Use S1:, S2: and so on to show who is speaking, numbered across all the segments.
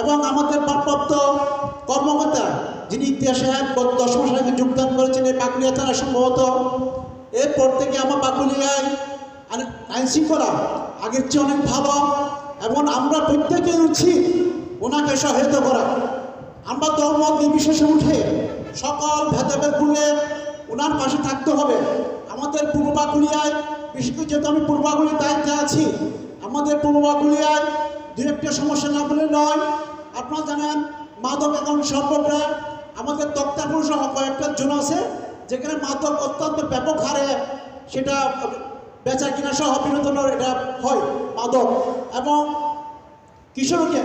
S1: এবং আমাদের ভারপ্রাপ্ত কর্মকর্তা যিনি ইতিহাসে গত দশ মাস আগে যোগদান করেছেন এই পাকুলিয়া থানা সম্ভবত। এরপর থেকে আমার পাকুলিয়ায় আইন শৃঙ্খলা আগের চেয়ে অনেক ভালো এবং আমরা প্রত্যেকের উচিত ওনাকে সহায়তা করা। আমরা ধর্ম নির্বিশেষে উঠে সকল ভেদাভেদ ভুলে ওনার পাশে থাকতে হবে। আমাদের পূর্ব বাকুলিয়ায়, বিশেষ করে যেহেতু আমি পূর্ব দায়িত্বে আছি, আমাদের পূর্ব বাকুলিয়ায় দু একটা সমস্যা না বলে নয়। আপনারা জানেন মাদক এখন সম্পর্কে আমাদের তক্তাপুর সহ কয়েকটা জন আছে, যেখানে মাদক অত্যন্ত ব্যাপক হারে সেটা বেচা কিনা সহ বিনোদনের এটা হয় মাদক। এবং কিশোরকে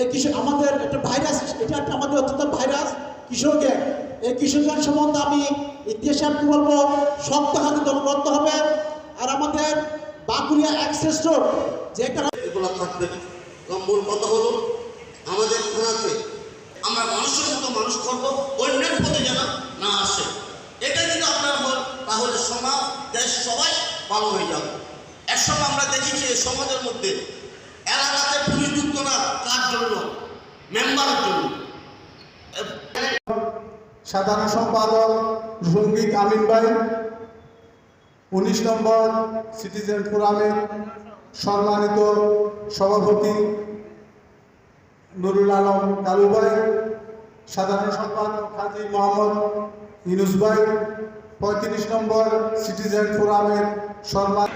S1: এই কিশোর, আমাদের একটা ভাইরাস, এটা একটা আমাদের অত্যন্ত ভাইরাস কিশোরকে এই কিশোর জ্ঞান সম্বন্ধে আমি ইতিহাসে কি বলব? শক্ত হাতে দল করতে হবে। আর আমাদের বাঁকুড়িয়া অ্যাক্সেস রোড যে একটা
S2: এগুলো থাকবে মূল কথা হলো? আমাদের থানাতে আমরা মানুষের মতো মানুষ করব, অন্যের পথে যেন না আসে। এটা যদি আপনার হয় তাহলে সমাজ, দেশ, সবাই ভালো হয়ে যাবে। একসময় আমরা দেখেছি সমাজের মধ্যে এলাকাতে পুলিশ যুক্ত না, কার জন্য? মেম্বারের জন্য
S3: সাধারণ সম্পাদক রঙ্গিক আমিন ভাই, উনিশ নম্বর সিটিজেন ফোরামের সম্মানিত সভাপতি নুরুল আলম কালু ভাই, সাধারণ সম্পাদক কাজী মোহাম্মদ ইনুস ভাই, পঁয়ত্রিশ নম্বর সিটিজেন ফোরামের সম্মান